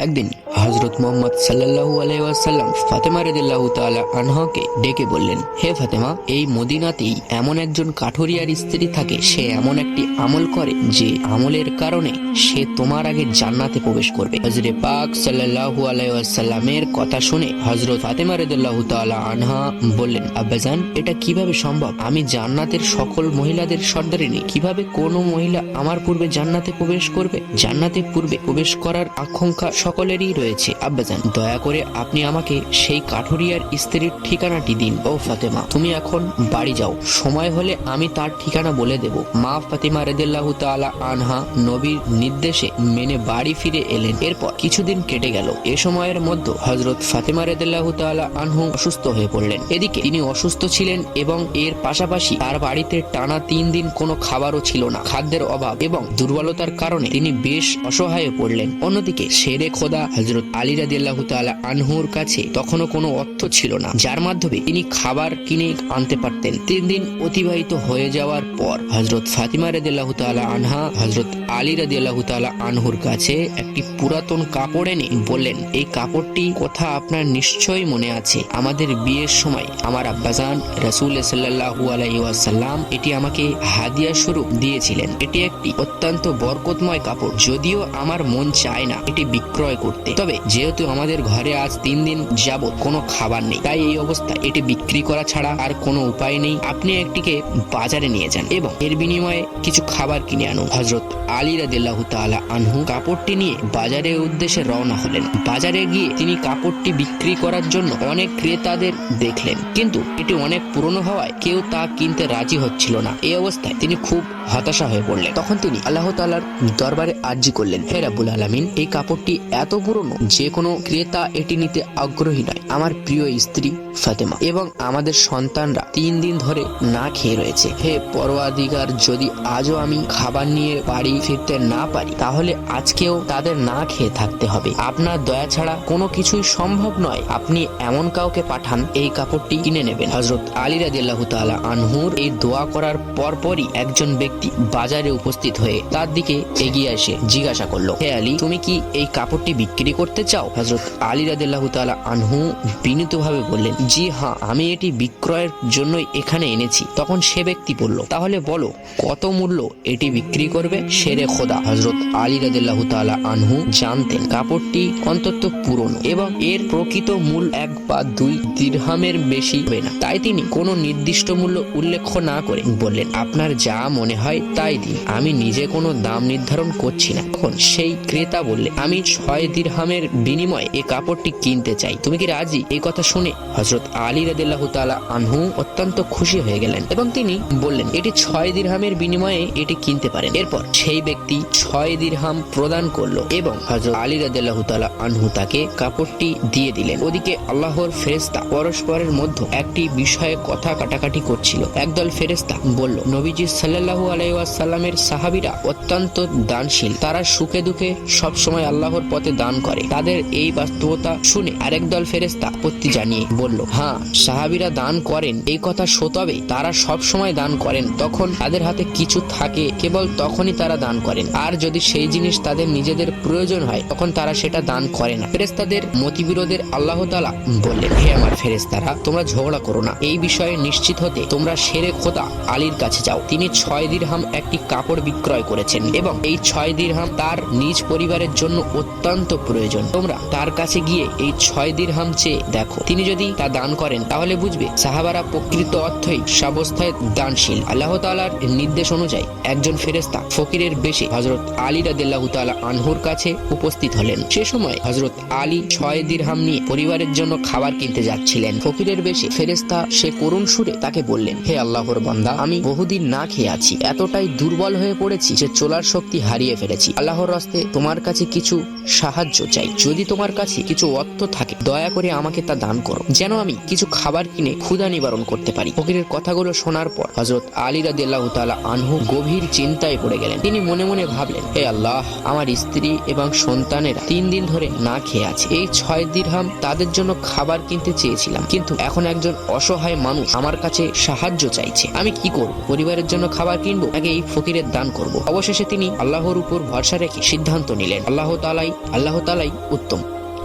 একদিন হজরত মোহাম্মদ সাল্লাল্লাহু আলাইহি ওয়াসাল্লাম ফাতেমা রাদিয়াল্লাহু তাআলা আনহাকে ডেকে বললেন, হে ফাতেমা, এই মদিনাতেই এমন একজন কাঠুরিয়ার স্ত্রী থাকে, সে এমন একটি আমল করে যে আমলের কারণে সে তোমার আগে জান্নাতে প্রবেশ করবে। হজরে পাক সাল্লাল্লাহু আলাইহি ওয়াসাল্লামের কথা শুনে হজরত ফাতেমা রাদিয়াল্লাহু তাআলা আনহা বললেন, আব্বাজান, এটা কীভাবে সম্ভব? আমি জান্নাতের সকল মহিলাদের সর্দারিনী, কীভাবে কোনো মহিলা আমার পূর্বে জান্নাতে প্রবেশ করবে? জান্নাতে পূর্বে প্রবেশ করার আকাঙ্ক্ষা সকলেরই রয়েছে। আব্বাজান, দয়া করে আপনি আমাকে সেই কাঠুরিয়ার স্ত্রীর ঠিকানাটি দিন। ও ফাতেমা, তুমি এখন বাড়ি যাও। সময় হলে আমি তার ঠিকানা বলে দেব। মা ফাতেমা রেদিল্লাহু তাআলা আনহা নবীর নির্দেশে মেনে বাড়ি ফিরে এলেন। এরপর কিছুদিন কেটে গেল। এ সময়ের মধ্যে হজরত ফাতেমা রেদিল্লাহু তাআলা আনহু অসুস্থ হয়ে পড়লেন। এদিকে তিনি অসুস্থ ছিলেন এবং এর পাশাপাশি তার বাড়িতে টানা তিন দিন কোনো খাবারও ছিল না। খাদ্যের অভাব এবং দুর্বলতার কারণে তিনি বেশ অসহায় পড়লেন। অন্যদিকে শেরে খোদা হজরত আলী রাদিয়াল্লাহু তাআলা আনহুর কাছে তখনও কোনো অর্থ ছিল না, যার মাধ্যমে তিনি খাবার কিনে আনতে পারতেন। তিন দিন অতিবাহিত হয়ে যাওয়ার পর হজরত ফাতিমা রাদিয়াল্লাহু তাআলা আনহা হজরত আলী রাদিয়াল্লাহু তাআলা আনহুর কাছে একটি পুরাতন কাপড় এনে বললেন, এই কাপড়টি কথা আপনার নিশ্চয়ই মনে আছে। আমাদের বিয়ের সময় আমার আব্বাজান রাসূল সাল্লাল্লাহু আলাইহি ওয়াসাল্লাম এটি আমাকে হাদিয়া স্বরূপ দিয়েছিলেন। এটি একটি অত্যন্ত বরকতময় কাপড়। যদিও আমার মন চায় না এটি বিক্রয় করতে। তবে যেহেতু আমাদের ঘরে আজ তিন দিন যাবত কোনো খাবার নেই, তাই এই অবস্থায় এটি বিক্রি করা ছাড়া আর কোনো উপায় নেই। আপনি একটিকে বাজারে নিয়ে যান এবং এর বিনিময়ে কিছু খাবার কিনে আনুন। হজরত আলী রাদিল্লাহু তাআলা আনহু কাপড়টি নিয়ে বাজারের উদ্দেশ্যে রওনা হলেন। বাজারে গিয়ে তিনি কাপড়টি বিক্রি করার জন্য অনেক ক্রেতাদের দেখলেন। কিন্তু এটি অনেক পুরনো হওয়ায় কেউ তা কিনতে রাজি হচ্ছিল না। এই অবস্থায় তিনি খুব হতাশা হয়ে পড়লেন। তখন তিনি আল্লাহ তাআলার দরবারে আর্জি করলেন, হে রাব্বুল আলামিন, এই কাপড়টি এত পুরনো, যে কোনো ক্রেতা এটি নিতে আগ্রহী নয়। আমার প্রিয় স্ত্রী ফাতেমা এবং আমাদের সন্তানরা তিন দিন ধরে না খেয়ে রয়েছে। হে পরওয়াদিগার যদি আজও আমি খাবার নিয়ে বাড়ি ফিরতে না পারি, তাহলে আজকেও তাদের না খেয়ে থাকতে হবে। আপনার দয়া ছাড়া কোনো কিছুই সম্ভব নয়। আপনি এমন কাউকে পাঠান, এই কাপড়টি কিনে নেবেন। হজরত আলী রাদিয়াল্লাহু তাআলা আনহুর এই দোয়া করার পরপরই একজন ব্যক্তি বাজারে উপস্থিত হয়ে তার দিকে এগিয়ে এসে জিজ্ঞাসা করল, হে আলী, তুমি কি এই কাপড়টি বিক্রি করতে চাও? হজরত আলী রাদিয়াল্লাহু তাআলা আনহু বিনীতভাবে বললেন, জি হ্যাঁ আমি এটি বিক্রয়ের জন্যই এখানে এনেছি। তখন সে ব্যক্তি বলল, তাহলে বলো, কত মূল্য এটি বিক্রি করবে? শেরে খোদা। হজরত আলী রাদিয়াল্লাহু তাআলা আনহু জানতেন, কাপড়টি অন্তত পুরনো এবং এর প্রকৃত মূল এক বা দুই দিরহামের বেশি হবে না। তাই তিনি কোনো নির্দিষ্ট মূল্য উল্লেখ না করে বললেন, আপনার যা মনে হয় তাই দিন। আমি নিজে কোনো দাম নির্ধারণ করছি না। তখন সেই ক্রেতা বললে, আমি ছয় দিরহামের বিনিময়ে এই কাপড়টি কিনতে চাই। তুমি কি রাজি? এই কথা শুনে হজরত আলী রাদিল্লাহ তালা আনহু অত্যন্ত খুশি হয়ে গেলেন এবং তিনি বললেন, এটি ছয় দিরহামের বিনিময়ে এটি কিনতে পারেন। এরপর সেই ব্যক্তি ছয় দিরহাম প্রদান করল এবং হজরত আলী রাদিল্লাহ তালা আনহু তাকে কাপড়টি দিয়ে দিলেন। ওদিকে আল্লাহর ফেরেস্তা পরস্পরের মধ্যে একটি বিষয়ে কথা কাটাকাটি করছিল। একদল ফেরেস্তা বলল, নবীজি সাল্লাল্লাহু আলাইহি ওয়াসাল্লামের সাহাবীরা অত্যন্ত দানশীল। তারা সুখে দুঃখে সব সময় আল্লাহর পথে দান করে। তাদের এই বাস্তবতা শুনে আরেক দল ফেরেস্তা আপত্তি জানিয়ে বলল হ্যাঁ সাহাবিরা দান করেন, এই কথা সতবে তারা সব সময় দান করেন, তখন তাদের হাতে কিছু থাকে, কেবল তখনই তারা দান করেন। আর যদি সেই জিনিস তাদের নিজেদের প্রয়োজন হয়, তখন তারা সেটা দান করে না। ফেরেস্তাদের মতিবিরোধের আল্লাহ তালা বললেন, হে আমার ফেরেস্তারা তোমরা ঝগড়া করো না। এই বিষয়ে নিশ্চিত হতে তোমরা সেরে খোদা আলীর কাছে যাও। তিনি ছয় দিরহাম একটি কাপড় বিক্রয় করেছেন এবং এই ছয় দিরহাম তার নিজ পরিবারের জন্য অত্যন্ত প্রয়োজন। তোমরা তার কাছে গিয়ে এই ছয় দিন হাম চেয়ে দেখো। তিনি যদি তা দান করেন, তাহলে বুঝবে সাহাবারা প্রকৃত অর্থই সাবস্থায় দানশীল। আল্লাহ তালার নির্দেশ অনুযায়ী একজন ফেরেস্তা ফকিরের বেশে হজরত আলী রাদিল্লাহ তালা আনহুর কাছে উপস্থিত হলেন। সে সময় হজরত আলী ছয় দিরহাম নিয়ে পরিবারের জন্য খাবার কিনতে যাচ্ছিলেন। ফকিরের বেশে ফেরেস্তা সে করুণ সুরে তাকে বললেন, হে আল্লাহর বান্দা, আমি বহুদিন না খেয়ে আছি। এতটাই দুর্বল হয়ে পড়েছি যে চলার শক্তি হারিয়ে ফেলেছি। আল্লাহর রাস্তে তোমার কাছে কিছু সাহায্য চাই। যদি তোমার কাছে কিছু অর্থ থাকে, দয়া করে আমাকে তা দান করো। যেন আমি কিছু খাবার কিনে ক্ষুধা নিবারণ করতে পারি। ফকিরের কথাগুলো শোনার পর হজরত আলী রাদিয়াল্লাহু তাআলা আনহু গভীর চিন্তায় পড়ে গেলেন। তিনি মনে মনে ভাবলেন, হে আল্লাহ, আমার স্ত্রী এবং সন্তানেরা তিন দিন ধরে না খেয়ে আছে। এই ছয় দিরহাম তাদের জন্য খাবার কিনতে চেয়েছিলাম। কিন্তু এখন একজন অসহায় মানুষ আমার কাছে সাহায্য চাইছে। আমি কি করব? পরিবারের জন্য খাবার কিনবো নাকি এই ফকিরের দান করব? অবশেষে তিনি আল্লাহর উপর ভরসা রেখে সিদ্ধান্ত নিলেন। আল্লাহ তালাই আল্লাহ তালাই উত্তম।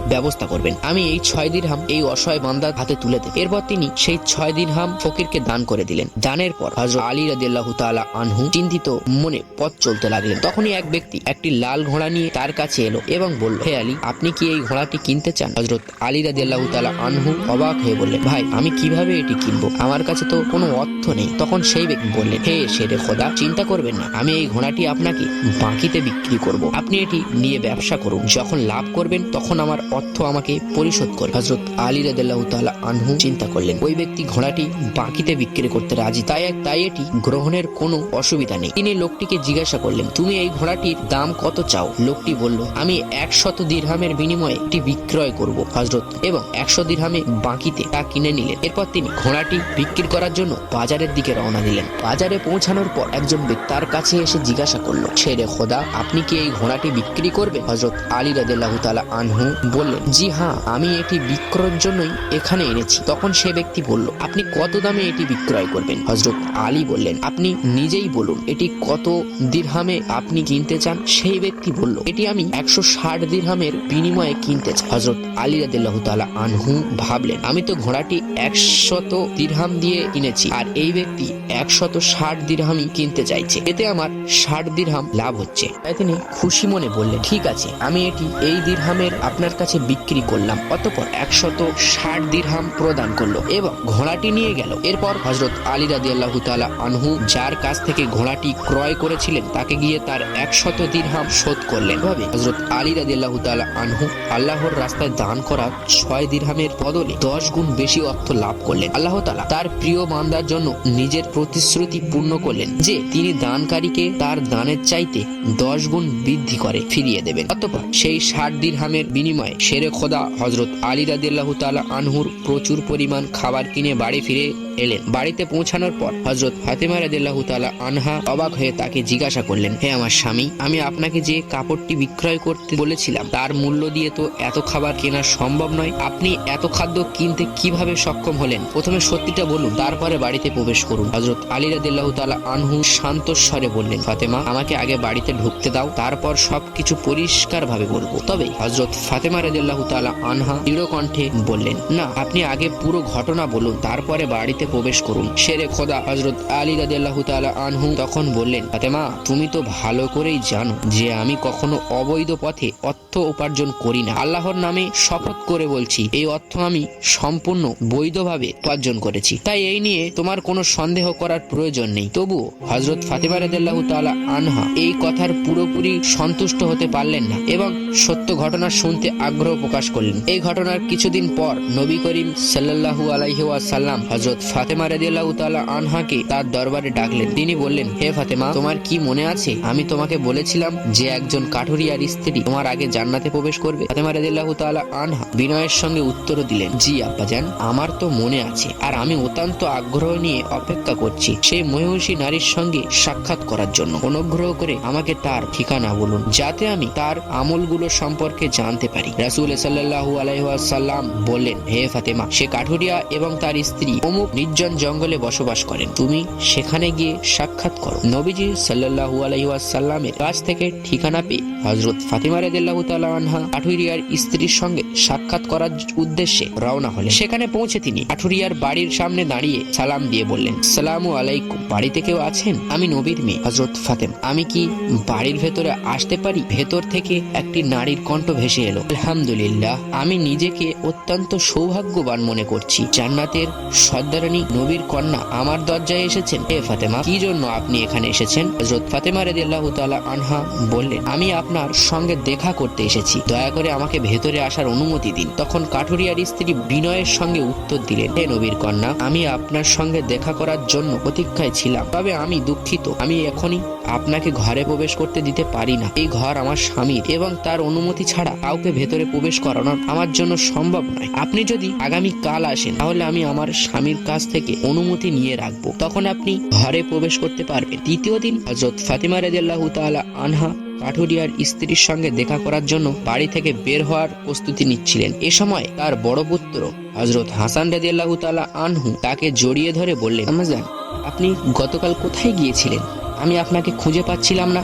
ব্যবস্থা করবেন। আমি এই ছয় দিরহাম এই অসহায় বান্দার হাতে তুলে দেব। এরপর তিনি সেই ছয় দিরহাম ফকিরকে দান করে দিলেন। দানের পর হজরত আলী রাদিল্লাহু তাআলা আনহু চিন্তিত মনে পথ চলতে লাগলেন। তখনই এক ব্যক্তি একটি লাল ঘোড়া নিয়ে তার কাছে এলো এবং বলল, হে আলী, আপনি কি এই ঘোড়াটি কিনতে চান? হজরত আলী রাদিল্লাহু তাআলা আনহু অবাক হয়ে বললেন, ভাই, আমি কীভাবে এটি কিনবো? আমার কাছে তো কোনো অর্থ নেই। তখন সেই ব্যক্তি বললেন, হে শেরে খোদা, চিন্তা করবেন না। আমি এই ঘোড়াটি আপনাকে বাকিতে বিক্রি করব। আপনি এটি নিয়ে ব্যবসা করুন। যখন লাভ করবেন, তখন আমার অর্থ আমাকে পরিশোধ করবে হজরত আলী রাদিল্লাহু তাআলা আনহু চিন্তা করলেন, ওই ব্যক্তি ঘোড়াটি বাকিতে বিক্রি করতে রাজি, তাই তাই এটি গ্রহণের কোনো অসুবিধা নেই। তিনি লোকটিকে জিজ্ঞাসা করলেন, তুমি এই ঘোড়াটির দাম কত চাও? লোকটি বলল, আমি একশত দিরহামের বিনিময়ে এটি বিক্রয় করব। হজরত এবং একশো দিরহামে বাকিতে তা কিনে নিলেন। এরপর তিনি ঘোড়াটি বিক্রি করার জন্য বাজারের দিকে রওনা দিলেন। বাজারে পৌঁছানোর পর একজন ব্যক্তি তার কাছে এসে জিজ্ঞাসা করল, ছেড়ে খোদা, আপনি কি এই ঘোড়াটি বিক্রি করবেন? হজরত আলী রাদিল্লাহু তাআলা আনহু বললেন জি হ্যাঁ আমি এটি বিক্রয়ের জন্যই এখানে এনেছি। তখন সে ব্যক্তি বলল, আপনি কত দামে এটি বিক্রয় করবেন? হজরত আলী বললেন, আপনি নিজেই বলুন, এটি কত দিরহামে আপনি কিনতে চান? সেই ব্যক্তি বলল, এটি আমি একশো ষাট দিরহামের বিনিময়ে কিনতে চাই। হজরত আলী রাদিল্লাহু তাআলা আনহু ভাবলেন, আমি তো ঘোড়াটি একশত দিরহাম দিয়ে কিনেছি আর এই ব্যক্তি একশত ষাট দিরহামই কিনতে চাইছে। এতে আমার ষাট দিরহাম লাভ হচ্ছে। তাই তিনি খুশি মনে বললেন, ঠিক আছে, আমি এটি এই দিরহামের আপনার কাছে বিক্রি করলাম, অতপর একশত ষাট দিরহাম প্রদান করল এবং ঘোড়াটি নিয়ে গেল। এরপর হজরত আলী রাদি আল্লাহ তালা আনহু যার কাছ থেকে ঘোড়াটি ক্রয় করেছিলেন, তাকে গিয়ে তার একশত দিরহাম শোধ করলেন। ভাবে হজরত আলী রাদি আল্লাহ তালা আনহু আল্লাহর রাস্তায় দান করা ছয় দিরহামের বদলে দশ গুণ বেশি অর্থ লাভ করলেন। আল্লাহ তালা তার প্রিয় বান্দার জন্য নিজের প্রতিশ্রুতি পূর্ণ করলেন যে, তিনি দানকারীকে তার দানের চাইতে দশ গুণ বৃদ্ধি করে ফিরিয়ে দেবেন। অতপর সেই ষাট দিরহামের বিনিময়ে শেরে খোদা হজরত আলী রাদিল্লাহ তালা আনহুর প্রচুর পরিমাণ খাবার কিনে বাড়ি ফিরে এলেন। বাড়িতে পৌঁছানোর পর হজরত ফাতেমা রাদিল্লাহ তালা আনহা অবাক হয়ে তাকে জিজ্ঞাসা করলেন, হে আমার স্বামী, আমি আপনাকে যে কাপড়টি বিক্রয় করতে বলেছিলাম, তার মূল্য দিয়ে তো এত খাবার কেনা সম্ভব নয়। আপনি এত খাদ্য কিনতে কীভাবে সক্ষম হলেন? প্রথমে সত্যিটা বলুন, তারপরে বাড়িতে প্রবেশ করুন। হজরত আলী রাদিল্লাহ তালা আনহু শান্ত স্বরে বললেন, ফাতেমা, আমাকে আগে বাড়িতে ঢুকতে দাও, তারপর সবকিছু পরিষ্কার ভাবে বলব তবে হজরত ফাতেমা রাদিল্লাহ তালা আনহা দৃঢ় কণ্ঠে বললেন, না, আপনি আগে পুরো ঘটনা বলুন, তারপরে বাড়িতে প্রবেশ করুন। শেরে খোদা হজরত আলী রাদিল্লাহ তালা আনহু তখন বললেন, ফাতেমা, তুমি তো ভালো করেই জানো যে আমি কখনো অবৈধ পথে অর্থ উপার্জন করি না। আল্লাহর নামে শপথ করে বলছি, এই অর্থ আমি সম্পূর্ণ বৈধভাবে উপার্জন করেছি। তাই এই নিয়ে তোমার কোনো সন্দেহ করার প্রয়োজন নেই। তবুও হজরত ফাতেমা রাদিল্লাহ তালা আনহা এই কথার পুরোপুরি সন্তুষ্ট হতে পারলেন না এবং সত্য ঘটনা শুনতে আগ্রহ প্রকাশ করলেন। এই ঘটনার কিছুদিন পর নবী করিম সাল্লাল্লাহু আলাইহি ওয়াসাল্লাম হজরত ফাতেমা রাদিয়াল্লাহু তাআলা আনহাকে তার দরবারে ডাকলেন। তিনি বললেন, হে ফাতেমা, তোমার কি মনে আছে? আমি তোমাকে বলেছিলাম যে একজন কাঠুরিয়ার স্ত্রী তোমার আগে জান্নাতে প্রবেশ করবে। ফাতেমা রাদিয়াল্লাহু তাআলা আনহা বিনয়ের সঙ্গে উত্তর দিলেন, জি আব্বাজান আমার তো মনে আছে আর আমি অত্যন্ত আগ্রহ নিয়ে অপেক্ষা করছি সেই মহিষী নারীর সঙ্গে সাক্ষাৎ করার জন্য। অনুগ্রহ করে আমাকে তার ঠিকানা বলুন, যাতে আমি তার আমলগুলো সম্পর্কে জানতে পারি। রাসুল সাল্লাহু আলাইসাল্লাম বললেন, হে ফাতেমা, সে কাঠুরিয়া এবং তার স্ত্রী অমুক নির্জন জঙ্গলে বসবাস করেন। তুমি সেখানে গিয়ে সাক্ষাৎ করো। নবীজি সাল্লাহু আলাইসাল্লামের কাছ থেকে ঠিকানা পেয়ে হজরত ফাতিমা রাদিল্লাহু তাআলা আনহা কাঠুরিয়ার স্ত্রীর সঙ্গে সাক্ষাৎ করার উদ্দেশ্যে রওনা হলেন। সেখানে পৌঁছে তিনি কাঠুরিয়ার বাড়ির সামনে দাঁড়িয়ে সালাম দিয়ে বললেন, সালামু আলাইকুম, বাড়িতে কেউ আছেন? আমি নবীর মেয়ে হজরত ফাতেম। আমি কি বাড়ির ভেতরে আসতে পারি? ভেতর থেকে একটি নারীর কণ্ঠ ভেসে এলো। আলহামদুলিল্লাহ, আমি নিজেকে অত্যন্ত সৌভাগ্যবান মনে করছি। জান্নাতের সর্দারানী নবীর কন্যা আমার দরজায় এসেছেন। হে ফাতেমা, কি জন্য আপনি এখানে এসেছেন? হজরত ফাতেমা রাদিয়াল্লাহু তাআলা আনহা বললেন, আমি আপনার সঙ্গে দেখা করতে এসেছি। দয়া করে আমাকে ভেতরে আসার অনুমতি দিন। তখন কাঠুরিয়ার স্ত্রী বিনয়ের সঙ্গে উত্তর দিলেন, হে নবীর কন্যা, আমি আপনার সঙ্গে দেখা করার জন্য প্রতীক্ষায় ছিলাম। তবে আমি দুঃখিত, আমি এখনই আপনাকে ঘরে প্রবেশ করতে দিতে পারি না। এই ঘর আমার স্বামীর এবং তার অনুমতি ছাড়া কাউকে ভেতরে প্রবেশ করানো আমার জন্য সম্ভব নয়। আপনি যদি আগামী কাল আসেন, তাহলে আমি আমার স্বামীর কাছ থেকে অনুমতি নিয়ে রাখব। তখন আপনি ঘরে প্রবেশ করতে পারবেন। দ্বিতীয় দিন হজরত ফাতিমা রেজাল্লাহু তাআলা আনহা কাঠুরিয়ার স্ত্রীর সঙ্গে দেখা করার জন্য বাড়ি থেকে বের হওয়ার প্রস্তুতি নিচ্ছিলেন। এ সময় তার বড় পুত্র হজরত হাসান রাদিয়াল্লাহু তাআলা আনহু তাকে জড়িয়ে ধরে বললেন আমাজান আপনি গতকাল কোথায় গিয়েছিলেন? আমি আপনাকে খুঁজে পাচ্ছিলাম না।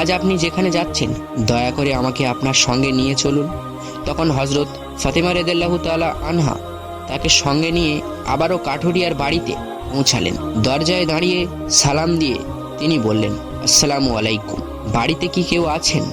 আজ আপনি যেখানে যাচ্ছেন, দয়া করে আমাকে আপনার সঙ্গে নিয়ে চলুন। তখন হজরত ফাতেমা রেদাল্লাহ তালা আনহা তাকে সঙ্গে নিয়ে আবারও কাঠুরিয়ার বাড়িতে পৌঁছালেন। দরজায় দাঁড়িয়ে সালাম দিয়ে তিনি বললেন, আসসালামু আলাইকুম। বাড়িতে কি কেউ আছেন?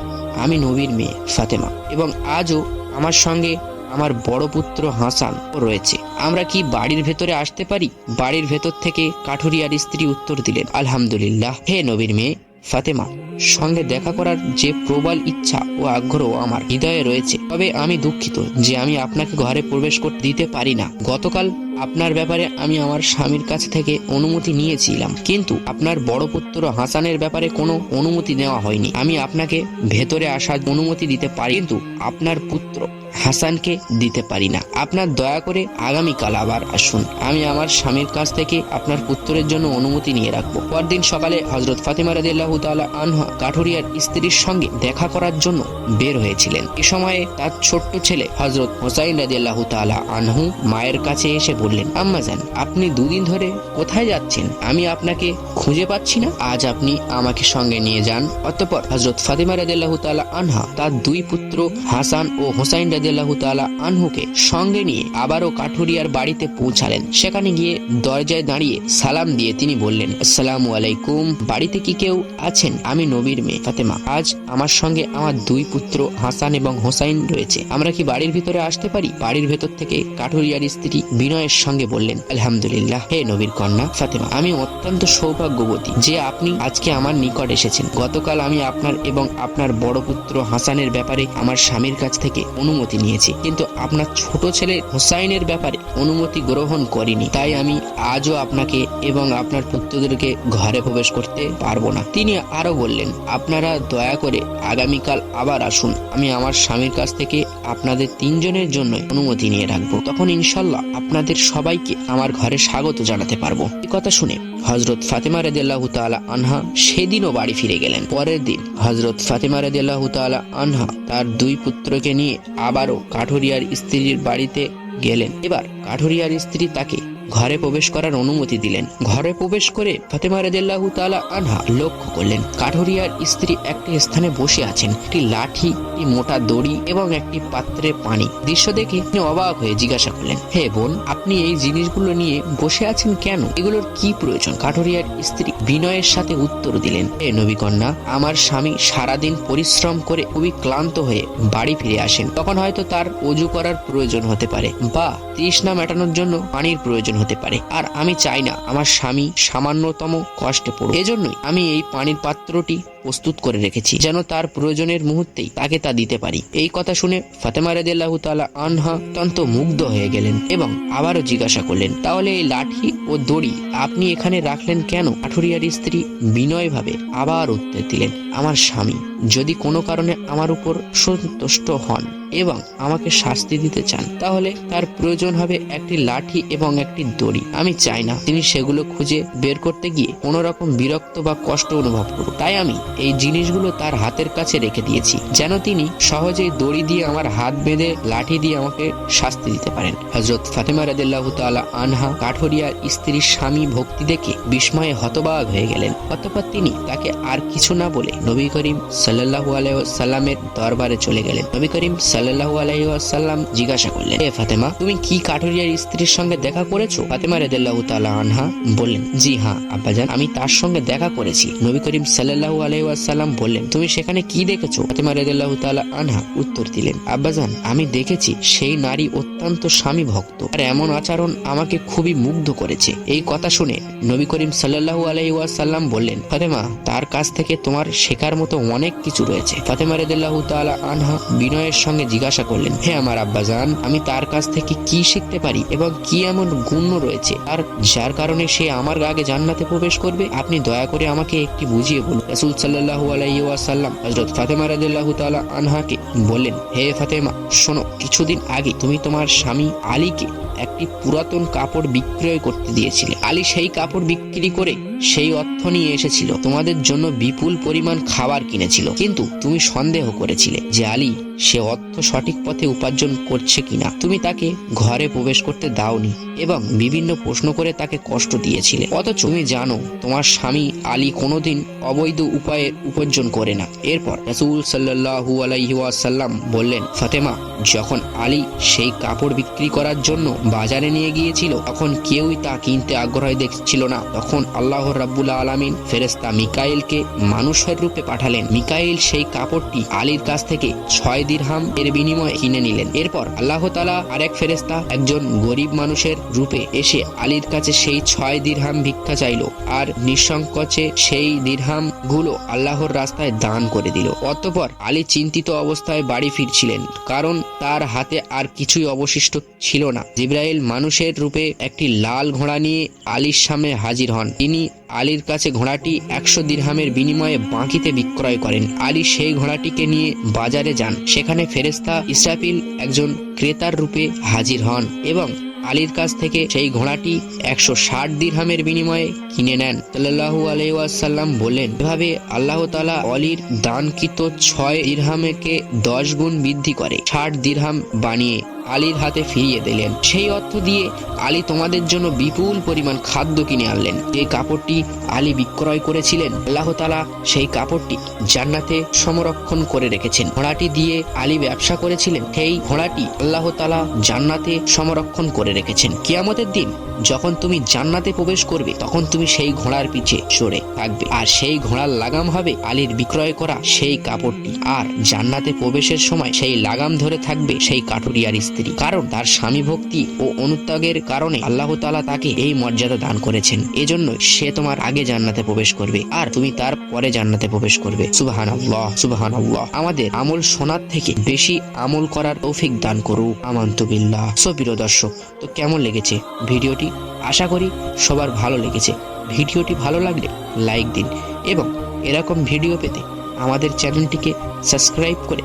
আমি নবীর মেয়ে, ফাতেমা। এবং আজও আমার সঙ্গে আমার বড় পুত্র হাসান রয়েছে। আমরা কি বাড়ির ভেতরে আসতে পারি? বাড়ির ভেতর থেকে কাঠুরিয়ার স্ত্রী উত্তর দিলেন, আলহামদুলিল্লাহ। হে নবীর মেয়ে, ফাতেমা সঙ্গে দেখা করার যে প্রবল ইচ্ছা ও আগ্রহ আমার হৃদয়ে রয়েছে, তবে আমি দুঃখিত যে আমি আপনাকে ঘরে প্রবেশ করতে দিতে পারি না। গতকাল আপনার ব্যাপারে আমি আমার স্বামীর কাছ থেকে অনুমতি নিয়েছিলাম, কিন্তু আপনার বড় পুত্র হাসানের ব্যাপারে কোনো অনুমতি নেওয়া হয়নি। আমি আপনাকে ভেতরে আসার অনুমতি দিতে পারি, কিন্তু আপনার পুত্র হাসানকে দিতে পারি না। আপনার দয়া করে আগামীকাল আবার আসুন। আমি আমার স্বামীর কাছ থেকে আপনার পুত্রের জন্য অনুমতি নিয়ে রাখব। পরদিন সকালে হজরত ফাতিমা রাদিল্লাহ তাআলা আনহা কাঠুরিয়ার স্ত্রীর সঙ্গে দেখা করার জন্য বের হয়েছিলেন। এ সময়ে তার ছোট্ট ছেলে হজরত হোসাইন রাদিল্লাহ তাআলা আনহু মায়ের কাছে এসে বললেন আম্মাজান আপনি দুদিন ধরে কোথায় যাচ্ছেন? আমি আপনাকে খুঁজে পাচ্ছি না। আজ আপনি আমাকে সঙ্গে নিয়ে যান। অতঃপর হজরত ফাতিমা রাদিল্লাহ তাআলা আনহা তার দুই পুত্র হাসান ও হোসাইন রাদিল্লাহ তাআলা আনহুকে সঙ্গে নিয়ে আবারও কাঠুরিয়ার বাড়িতে পৌঁছালেন। সেখানে গিয়ে দরজায় দাঁড়িয়ে সালাম দিয়ে তিনি বললেন, আসসালামু আলাইকুম, বাড়িতে কি কেউ আছেন? আমি নবীর মেয়ে, ফাতেমা। আজ আমার সঙ্গে আমার দুই পুত্র হাসান এবং হোসাইন রয়েছে। আমরা কি বাড়ির ভিতরে আসতে পারি? বাড়ির ভেতর থেকে কাঠুরিয়ার স্ত্রী বিনয়ের সঙ্গে বললেন, আলহামদুলিল্লাহ, হে নবীর কন্যা, ফাতেমা, আমি অত্যন্ত সৌভাগ্যবতী যে আপনি আজকে আমার নিকট এসেছেন। গতকাল আমি আপনার এবং আপনার বড় পুত্র হাসানের ব্যাপারে আমার স্বামীর কাছ থেকে অনুমতি নিয়েছি। কিন্তু আপনার ছোট ছেলে হোসাইনের ব্যাপারে অনুমতি গ্রহণ করিনি। তাই আমি আজও আপনাকে এবং আপনার পুত্রদেরকে ঘরে প্রবেশ করতে পারব না। তিনি আরও বললেন, আপনারা দয়া করে আগামীকাল আবার আসুন। আমি আমার স্বামীর কাছ থেকে আপনাদের তিনজনের জন্য অনুমতি নিয়ে রাখব। তখন ইনশাল্লাহ আপনাদের সবাইকে আমার ঘরে স্বাগত জানাতে পারব। এই কথা শুনে হজরত ফাতেমা রেদিল্লাহ তাআলা আনহা সেদিনও বাড়ি ফিরে গেলেন। পরের দিন হজরত ফাতেমা রেদিল্লাহ তাআলা আনহা তার দুই পুত্রকে নিয়ে আবারও কাঠুরিয়ার স্ত্রীর বাড়িতে গেলেন। এবার কাঠুরিয়ার স্ত্রী তাকে ঘরে প্রবেশ করার অনুমতি দিলেন। ঘরে প্রবেশ করে ফাতেমা রাদিয়াল্লাহু তাআলা আনহা লক্ষ্য করলেন, কাঠুরিয়ার স্ত্রী একটি স্থানে বসে আছেন। একটি লাঠি, একটি মোটা দড়ি এবং একটি পাত্রে পানি। দৃশ্য দেখে তিনি অবাক হয়ে জিজ্ঞাসা করলেন, হে বোন, আপনি এই জিনিসগুলো নিয়ে বসে আছেন কেন? এগুলোর কি প্রয়োজন? কাঠুরিয়ার স্ত্রী বিনয়ের সাথে উত্তর দিলেন হে নবী কন্যা আমার স্বামী সারাদিন পরিশ্রম করে খুবই ক্লান্ত হয়ে বাড়ি ফিরে আসেন। তখন হয়তো তার অজু করার প্রয়োজন হতে পারে বা তৃষ্ণা মেটানোর জন্য পানির প্রয়োজন হতে পারে। আর আমি চাই না আমার স্বামী সামান্যতম কষ্টে পড়ুক। এজন্যই আমি এই পানির পাত্রটি প্রস্তুত করে রেখেছি, যেন তার প্রয়োজনের মুহূর্তেই তাকে তা দিতে পারি। এই কথা শুনে ফাতেমা রাদিয়াল্লাহু তাআলা আনহা অত্যন্ত মুগ্ধ হয়ে গেলেন এবং আবারও জিজ্ঞাসা করলেন, তাহলে এই লাঠি ও দড়ি আপনি এখানে রাখলেন কেন? আঠুরিয়ার স্ত্রী বিনয়ভাবে আবার উত্তর দিলেন, আমার স্বামী, যদি কোনো কারণে আমার উপর সন্তুষ্ট হন এবং আমাকে শাস্তি দিতে চান, তাহলে তার প্রয়োজন হবে একটি লাঠি এবং একটি দড়ি। আমি চাই না তিনি সেগুলো খুঁজে বের করতে গিয়ে কোনো রকম বিরক্ত বা কষ্ট অনুভব করুক। তাই আমি এই জিনিসগুলো তার হাতের কাছে রেখে দিয়েছি, যেন তিনি সহজেই দড়ি দিয়ে আমার হাত বেঁধে লাঠি দিয়ে আমাকে শাস্তি দিতে পারেন। হজরত ফাতেমা রাদিল্লাহ তাআলা আনহা কাঠরিয়ার স্ত্রীর স্বামী ভক্তি দেখে বিস্ময়ে হতবাক হয়ে গেলেন। অতঃপর তিনি তাকে আর কিছু না বলে নবী করিম সাল্লাল্লাহু আলাইহি সাল্লামের দরবারে চলে গেলেন। নবী করিম সাল্লাল্লাহু আলাইহি ওয়াসাল্লাম জিজ্ঞাসা করলেন, এ ফাতেমা, তুমি কি কাঠরিয়ার স্ত্রীর সঙ্গে দেখা করেছ? ফাতেমা রাদিয়াল্লাহু তাআলা আনহা বললেন, জি হ্যাঁ আব্বাজান, আমি তার সঙ্গে দেখা করেছি। নবী করিম সাল্লাল্লাহু আলাইহি ওয়াসাল্লাম বললেন, তুমি সেখানে কি দেখেছ? ফাতেমা রাদিয়াল্লাহু তাআলা আনহা উত্তর দিলেন, আব্বাজান, আমি দেখেছি সেই নারী অত্যন্ত স্বামী ভক্ত আর এমন আচরণ আমাকে খুবই মুগ্ধ করেছে। এই কথা শুনে নবী করিম সাল্লাল্লাহু আলাইহি ওয়াসাল্লাম বললেন, ফাতেমা, তার কাছ থেকে তোমার শেখার মতো অনেক কিছু রয়েছে। ফাতেমা রাদিয়াল্লাহু তাআলা আনহা বিনয়ের সঙ্গে জিজ্ঞাসা করলেন, হে আমার আব্বাজান, আমি তার কাছ থেকে কি শিখতে পারি এবং কি এমন গুণ রয়েছে? আর যার কারণে সে আমার আগে জান্নাতে প্রবেশ করবে? আপনি দয়া করে আমাকে একটি বুঝিয়ে বলুন। রাসূল সাল্লাল্লাহু আলাইহি ওয়াসাল্লাম হযরত ফাতেমা রাদিয়াল্লাহু তাআলা আনহাকে বললেন, হে ফাতেমা, শোনো, কিছুদিন আগে তুমি তোমার স্বামী আলীকে একটি পুরাতন কাপড় বিক্রয় করতে দিয়েছিলে। আলী সেই কাপড় বিক্রি করে সেই অর্থ নিয়ে এসেছিল। তোমাদের জন্য বিপুল পরিমাণ খাবার কিনেছিল। কিন্তু তুমি সন্দেহ করেছিলে যে আলী সে অর্থ সঠিক পথে উপার্জন করছে কিনা। তুমি তাকে ঘরে প্রবেশ করতে দাওনি এবং বিভিন্ন প্রশ্ন করে তাকে কষ্ট দিয়েছিলে। অথচ তুমি জানো, তোমার স্বামী আলী কোনোদিন অবৈধ উপায়ে উপার্জন করে না। এরপর রাসূল সাল্লাল্লাহু আলাইহি ওয়াসাল্লাম বললেন, ফাতেমা, যখন আলী সেই কাপড় বিক্রি করার জন্য বাজারে নিয়ে গিয়েছিল, তখন কেউই তা কিনতে আগ্রহ দেখছিল না। তখন আল্লাহ রাব্বুল আলামিন ফেরেস্তা মিকাইলকে মানুষের রূপে পাঠালেন। মিকাইল সেই কাপড়টি আলীর কাছ থেকে ছয় দিরহাম এর বিনিময়ে কিনে নিলেন। এরপর আল্লাহ তালা আরেক ফেরেশতা, একজন গরিব মানুষের রূপে এসে আলীর কাছে সেই ছয় দিরহাম ভিক্ষা চাইলো আর নিঃসংকোচে সেই দিরহামগুলো আল্লাহর রাস্তায় দান করে দিল। অতঃপর আলী চিন্তিত অবস্থায় বাড়ি ফিরছিলেন কারণ তার হাতে আর কিছুই অবশিষ্ট ছিল না। জিব্রাইল মানুষের রূপে একটি লাল ঘোড়া নিয়ে আলীর সামনে হাজির হন। তিনি আলীর কাছে ঘোড়াটি একশো দিরহামের বিনিময়ে বাঁকিতে বিক্রয় করেন। আলী সেই ঘোড়াটিকে নিয়ে বাজারে যান। সেখানে ফেরেস্তা ইসরাফিল একজন ক্রেতার রূপে হাজির হন এবং আলীর কাছ থেকে সেই ঘোড়াটি একশো ষাট দিরহামের বিনিময়ে কিনে নেন। সাল্লাহু আলাইসাল্লাম বললেন, এভাবে আল্লাহ তালা অলির দানকৃত ছয় দিরহামকে দশ গুণ বৃদ্ধি করে। ষাট দিরহাম বানিয়ে আলীর হাতে ফিরিয়ে দিলেন। সেই অর্থ দিয়ে আলী তোমাদের জন্য বিপুল পরিমাণ খাদ্য কিনে আনলেন। যে কাপড়টি আলী বিক্রয় করেছিলেন, আল্লাহ তালা সেই কাপড়টি জান্নাতে সংরক্ষণ করে রেখেছেন। ঘোড়াটি দিয়ে আলী ব্যবসা করেছিলেন, সেই ঘোড়াটি আল্লাহ তালা জান্নাতে সংরক্ষণ করে রেখেছেন। কিয়ামতের দিন যখন তুমি জান্নাতে প্রবেশ করবে, তখন তুমি সেই ঘোড়ার পিছে সরে থাকবে। আর সেই ঘোড়ার লাগাম হবে আলীর বিক্রয় করা সেই কাপড়টি। আর জান্নাতে প্রবেশের সময় সেই লাগাম ধরে থাকবে সেই কাটুরিয়ার স্ত্রী কারণ তার স্বামী ভক্তি ও অনুত্যাগের কারণে আল্লাহ তালা তাকে এই মর্যাদা দান করেছেন। এজন্য সে তোমার আগে জান্নাতে প্রবেশ করবে আর তুমি তার পরে জান্নাতে প্রবেশ করবে। সুবাহান আল্লাহ সুবাহান আল্লাহ আমাদের আমল শোনার থেকে বেশি আমল করার তৌফিক দান করুক। আমান্ত বিল্লাহ। সো প্রিয় দর্শক, তো কেমন লেগেছে ভিডিওটি? আশা করি সবার ভালো লেগেছে। ভিডিওটি ভালো লাগলে লাইক দিন এবং এরকম ভিডিও পেতে আমাদের চ্যানেলটিকে সাবস্ক্রাইব করে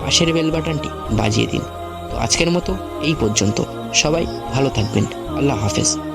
পাশের বেল বাটনটি বাজিয়ে দিন। তো আজকের মতো এই পর্যন্ত। সবাই ভালো থাকবেন। আল্লাহ হাফেজ।